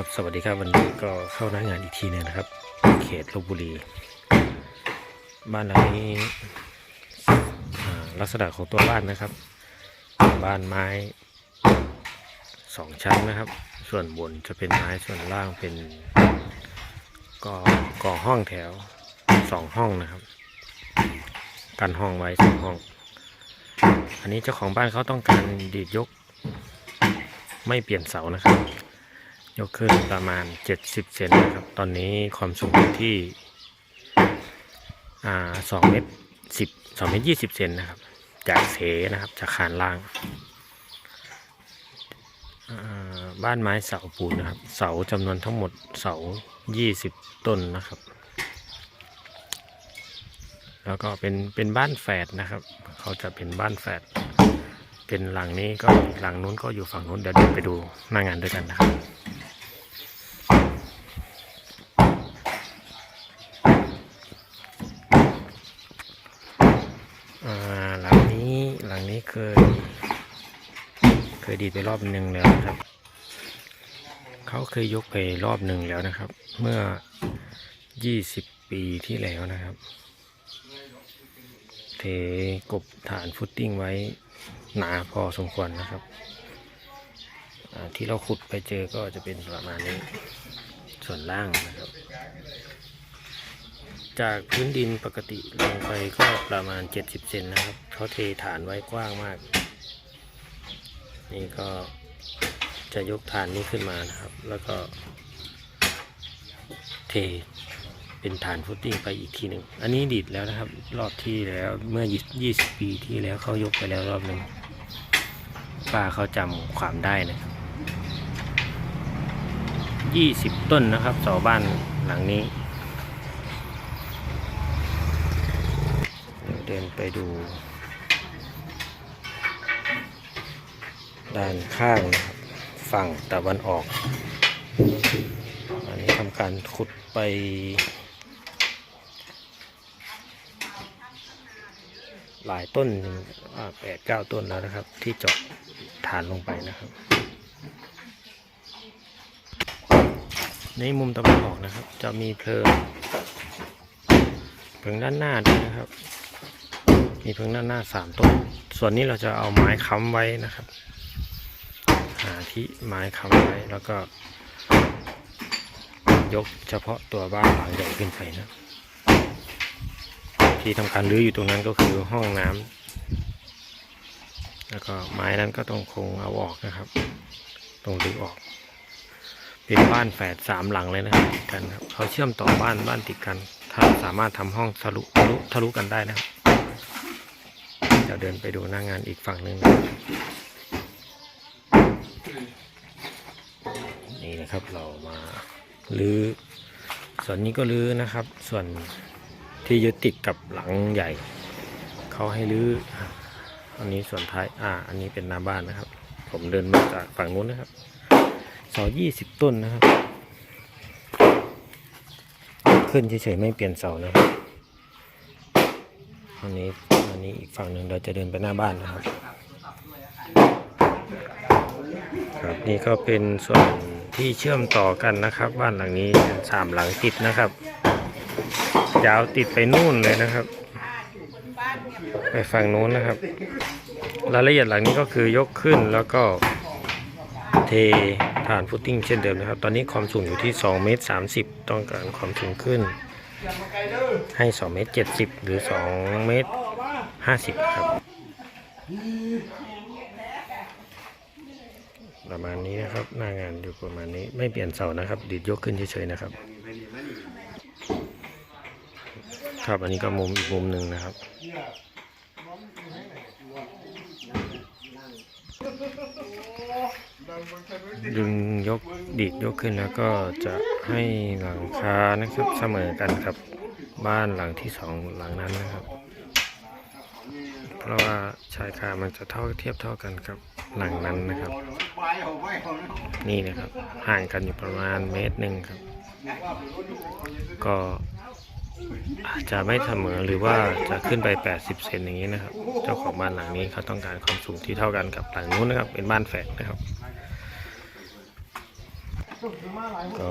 ครับ สวัสดีครับวันนี้ก็เข้าหน้างานอีกทีหนึงนะครับ เขตลบบุรี บ้านหลังนี้ลักษณะของตัวบ้านนะครับ บ้านไม้สองชั้นนะครับ ส่วนบนจะเป็นไม้ส่วนล่างเป็นก่อก่อห้องแถวสองห้องนะครับกันห้องไว้สองห้อง อันนี้เจ้าของบ้านเขาต้องการดีดยก ไม่เปลี่ยนเสานะครับ ยกขึ้นประมาณ 70 เซนนะครับ ตอนนี้ความสูงอยู่ที่อ่า2เมตร10 2เมตร20เซนนะครับ จากเสนะครับ จากคานล่าง บ้านไม้เสาปูนนะครับ เสาจำนวนทั้งหมดเสา20ต้นนะครับ แล้วก็เป็นเป็นบ้านแฝดนะครับ เขาจะเป็นบ้านแฝดเป็นหลังนี้ก็หลังนู้นก็อยู่ฝั่งนู้นเดี๋ยวเดินไปดูหน้างานด้วยกันนะครับ อ่าหลังนี้หลังนี้เคย เค ยดีดไปรอบหนึ่งแล้วนะครับ เขาเคยยกไปรอบหนึ่งแล้วนะครับ เมื่อ 20 ปีที่แล้วนะครับ เทกบฐานฟุตติ้งไว้หนาพอสมควรนะครับ ที่เราขุดไปเจอก็จะเป็นประมาณนี้ ส่วนล่างนะครับ จากพื้นดินปกติลงไปก็ประมาณ 70 เซนนะครับ เขาเทฐานไว้กว้างมาก นี่ก็จะยกฐานนี้ขึ้นมานะครับ แล้วก็ เทเป็นฐานฟุตติ้งไปอีกทีหนึ่ง อันนี้ดิดแล้วนะครับ รอบที่แล้วเมื่อ 20 ปีที่แล้วเขายกไปแล้วรอบหนึ่งป้าเขาจำความได้นะครับ20 ต้นนะครับเสาบ้านหลังนี้ เดินไปดู ด้านข้างนะครับ ฝั่งตะวันออก อันนี้ทำการขุดไป หลายต้นแปดเก้าต้นแล้วนะครับ ที่เจาะฐานลงไปนะครับในมุมตะวันออกนะครับ จะมีเพลิงเพลิงด้านหน้าด้วยนะครับ มีเพลิงด้านหน้าสามต้น ส่วนนี้เราจะเอาไม้ค้ำไว้นะครับ ที่ไม้ค้ำไว้แล้วก็ ยกเฉพาะตัวบ้านหลังใหญ่ขึ้นไปนะ ที่ทำการรื้ออยู่ตรงนั้นก็คือห้องน้ำแล้วก็ไม้นั้นก็ต้องคงเอาออกนะครับต้องรื้อออก เป็นบ้านแฝดสามหลังเลยนะติดกันครับเขาเชื่อมต่อบ้านบ้านติดกันถ้าสามารถทำห้องทะลุทะลุทะลุกันได้นะครับเดี๋ยวเดินไปดูหน้างงานอีกฝั่งหนึ่งนะครับ นะครับ เรามารื้อส่วนนี้ก็รื้อนะครับ ส่วนที่ยึดติดกับหลังใหญ่เขาให้รื้ออันนี้ส่วนท้ายอ่า อันนี้เป็นหน้าบ้านนะครับ ผมเดินมาจากฝั่งนู้นนะครับเสายี่สิบต้นนะครับ ขึ้นเฉยๆไม่เปลี่ยนเสานะครับอันนี้อันนี้อีกฝั่งหนึ่งเราจะเดินไปหน้าบ้านนะครับ ครับนี่ก็เป็นส่วน ที่เชื่อมต่อกันนะครับ บ้านหลังนี้สามหลังติดนะครับ ยาวติดไปนู่นเลยนะครับ ไปฝั่งนู้นนะครับ รายละเอียดหลังนี้ก็คือยกขึ้นแล้วก็เทฐานฟุตติ้งเช่นเดิมนะครับ ตอนนี้ความสูงอยู่ที่2เมตร30 ต้องการความสูงขึ้น ให้2เมตร70 หรือ2เมตร50 ครับ ประมาณนี้นะครับ หน้างานอยู่ประมาณนี้ ไม่เปลี่ยนเสานะครับ ดีดยกขึ้นเฉยๆนะครับ ครับอันนี้ก็มุมอีกมุมหนึ่งนะครับดึงยกดีดยกขึ้นแล้วก็จะให้หลังคานะครับเสมอกันกับบ้านหลังที่สองหลังนั้นนะครับ เพราะว่าชายคามันจะเท่าเทียบเท่ากันกับหลังนั้นนะครับ นี่นะครับห่างกันอยู่ประมาณเมตรหนึ่งครับ ก็อาจจะไม่เสมอหรือว่าจะขึ้นไป 80 เซนอย่างนี้นะครับ เจ้าของบ้านหลังนี้เขาต้องการความสูงที่เท่ากันกับหลังนู้นนะครับ เป็นบ้านแฝดนะครับ ก็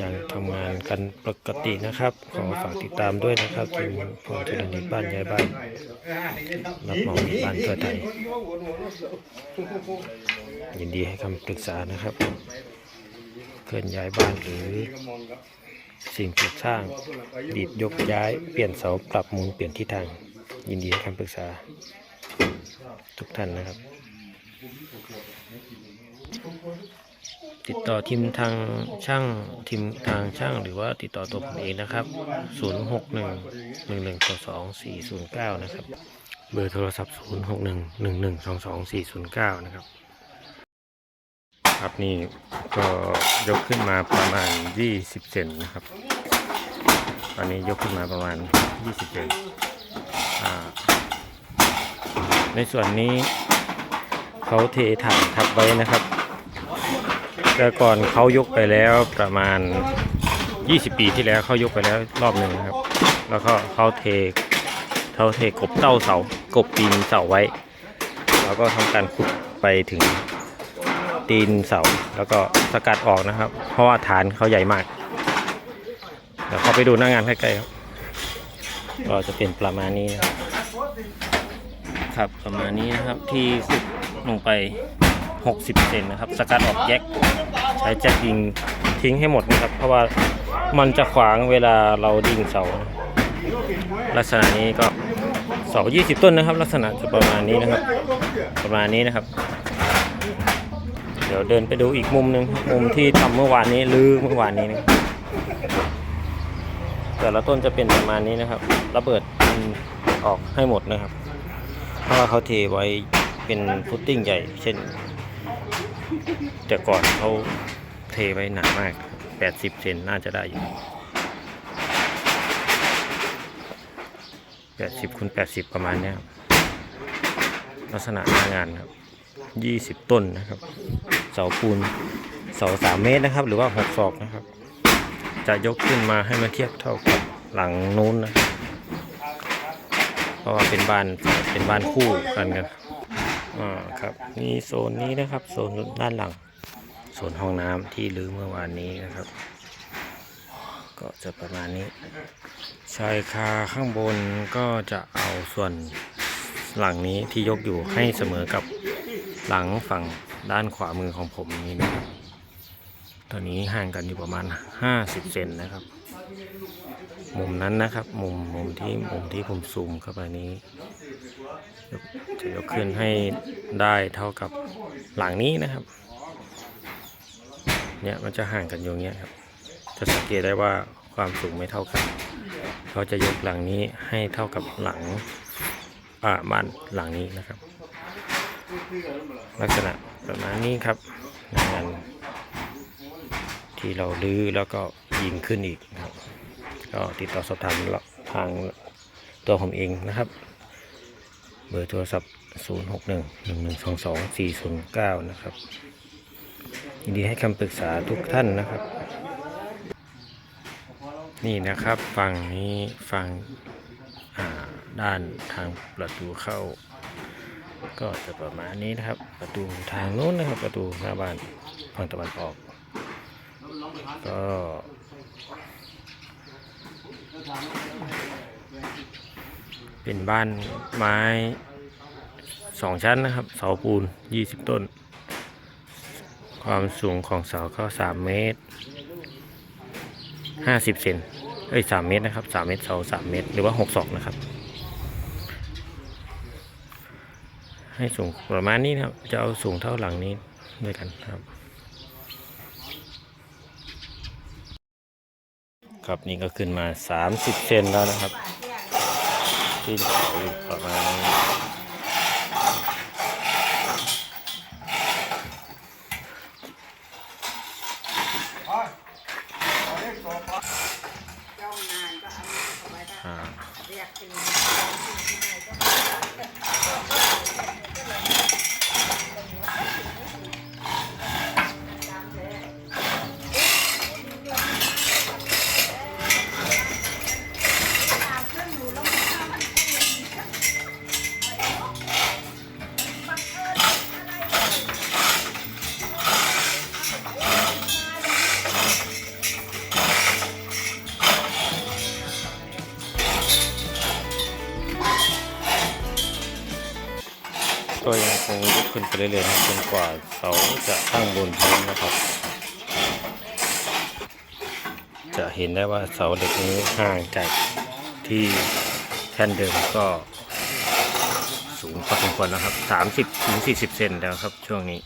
ยังทำงานกันปกตินะครับ ขอฝากติดตามด้วยนะครับทีมพงธุรนิตบ้านยายบ้านรับเหมาบ้านเพื่อไทยยินดีให้คำปรึกษานะครับเคลื่อนย้ายบ้านหรือ สิ่งปลูกสร้างดีดยกย้ายเปลี่ยนเสาปรับมุมเปลี่ยนทิศทาง ยินดีให้คำปรึกษา ทุกท่านนะครับ ติดต่อทีมทางช่างทีมทางช่างหรือว่าติดต่อตัวผมเองนะครับ 061 1122 409 นะครับ เบอร์โทรศัพท์ 061 1122 409 นะครับ ครับนี่ก็ยกขึ้นมาประมาณ 20 เซนนะครับ ตอนนี้ยกขึ้นมาประมาณ 20 เซนในส่วนนี้เขาเทถ่านทับไว้นะครับ แต่ก่อนเขายกไปแล้วประมาณ 20 ปีที่แล้วเขายกไปแล้วรอบหนึ่งครับ แล้วก็เขาเทเขาเทกบเต้าเสากบตีนเสาไว้ แล้วก็ทำการขุดไปถึงตีนเสาแล้วก็สกัดออกนะครับ เพราะว่าฐานเขาใหญ่มากเดี๋ยวเขาไปดูหน้างานใกล้ๆครับก็จะเป็นประมาณนี้นะครับ ครับประมาณนี้นะครับที่ขุดลงไป 60 เซนนะครับ สกัดออกแยกใช้แจ็คยิงทิ้งให้หมดนะครับ เพราะว่ามันจะขวางเวลาเราดิ่งเสา ลักษณะนี้ก็เสา 20 ต้นนะครับ ลักษณะจะประมาณนี้นะครับ ประมาณนี้นะครับ เดี๋ยวเดินไปดูอีกมุมหนึ่งมุมที่ทำเมื่อวานนี้หรือเมื่อวานนี้นะแต่ละต้นจะเป็นประมาณนี้นะครับ ระเบิดมันออกให้หมดนะครับ เพราะว่าเขาเทไว้เป็นฟุตติ้งใหญ่เช่น แต่ก่อนเขาเทไว้หนามาก 80 เซนน่าจะได้อยู่ 80คูณ80 ประมาณนี้ลักษณะหน้างานครับ 20 ต้นนะครับ เสาปูนเสา 3 เมตรนะครับ หรือว่า 6 ศอกนะครับ จะยกขึ้นมาให้มันเทียบเท่ากับหลังนู้นนะเพราะว่าเป็นบ้านเป็นบ้านคู่กันกัน อ่าครับนี่โซนนี้นะครับโซนด้านหลังโซนห้องน้ำที่ลือเมื่อวานนี้นะครับ ก็จะประมาณนี้ชายคาข้างบนก็จะเอาส่วนหลังนี้ที่ยกอยู่ให้เสมอกับหลังฝั่งด้านขวามือของผมนี้นะครับตอนนี้ห่างกันอยู่ประมาณ 50 เซนนะครับ มุมนั้นนะครับ มุมมุมที่มุมที่ผมซูมเข้าไปนี้ จะยกขึ้นให้ได้เท่ากับหลังนี้นะครับ เนี่ยมันจะห่างกันอยู่างเงี้ยครับ จะสังเกตได้ว่าความสูงไม่เท่ากัน เขาจะยกหลังนี้ให้เท่ากับหลังอ่าบ้านหลังนี้นะครับ ลักษณะประมาณนี้ครับงานที่เราลื้อแล้วก็ยิงขึ้นอีกนะครับ ก็ติดต่อสอบถามทางตัวผมเองนะครับ เบอร์โทรศัพท์ 0 6 1 1 1 2 2 4 0 9 นะครับยินดีให้คำปรึกษาทุกท่านนะครับ นี่นะครับฝั่งนี้ฝั่งด้านทางประตูเข้า ก็จะประมาณนี้นะครับ ประตูทางโน้นนะครับ ประตูหน้าบ้านฝั่งตะวันออก ก็ เป็นบ้านไม้สองชั้นนะครับ เสาปูน 20 ต้น ความสูงของเสาก็ 3 เมตร 50 เซนเอ้ย 3 เมตรนะครับ 3 เมตรเสา 3 เมตร หรือว่า 6 ศอกนะครับ ให้สูงประมาณนี้นะครับ จะเอาสูงเท่าหลังนี้ด้วยกันครับ ครับนี่ก็ขึ้นมา 30 เซนแล้วนะครับ ที่เสา ก็ยังคงยกขึ้นไปเรื่อยๆนะครับจนกว่าเสาจะตั้งบนพื้นนะครับ จะเห็นได้ว่าเสาเหล็กนี้ห่างจากที่แท่นเดิมก็สูงพอสมควรแล้วครับ 30ถึง40 เซนแล้วครับช่วงนี้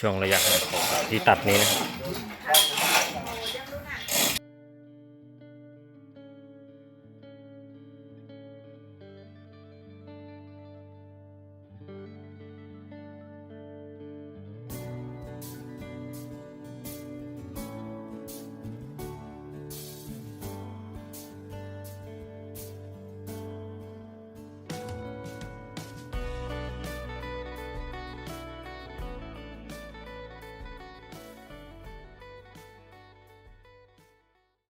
ช่วงระยะห่างของที่ตัดนี้นะครับ